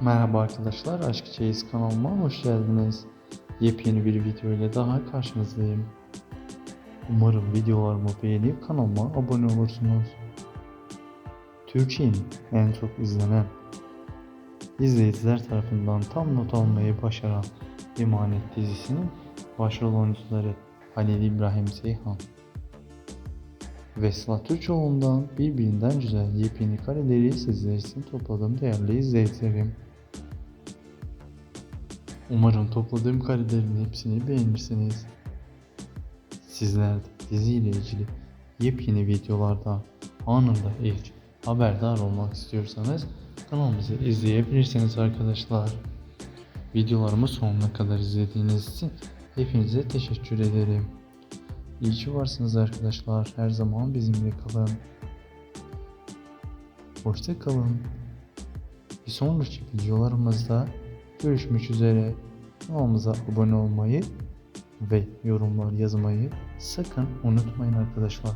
Merhaba arkadaşlar, Aşk Çeyiz kanalıma hoş geldiniz. Yepyeni bir video ile daha karşınızdayım. Umarım videolarımı beğenip kanalıma abone olursunuz. Türkiye'nin en çok izlenen izleyiciler tarafından tam not almayı başaran Emanet dizisinin başrol oyuncuları Halil İbrahim Seyhan ve Sıla Türkoğlu'ndan birbirinden güzel yepyeni kareleri sizler için topladım değerli izleyicilerim. Umarım topladığım karelerin hepsini beğenirsiniz. Sizler diziyle ilgili yepyeni videolardan anında ilk haberdar olmak istiyorsanız kanalımızı izleyebilirsiniz arkadaşlar. Videolarımı sonuna kadar izlediğiniz için hepinize teşekkür ederim. İyi ki varsınız arkadaşlar. Her zaman bizimle kalın. Hoşça kalın. Bir sonraki videolarımızda görüşmek üzere. Kanalımıza abone olmayı ve yorumlar yazmayı sakın unutmayın arkadaşlar.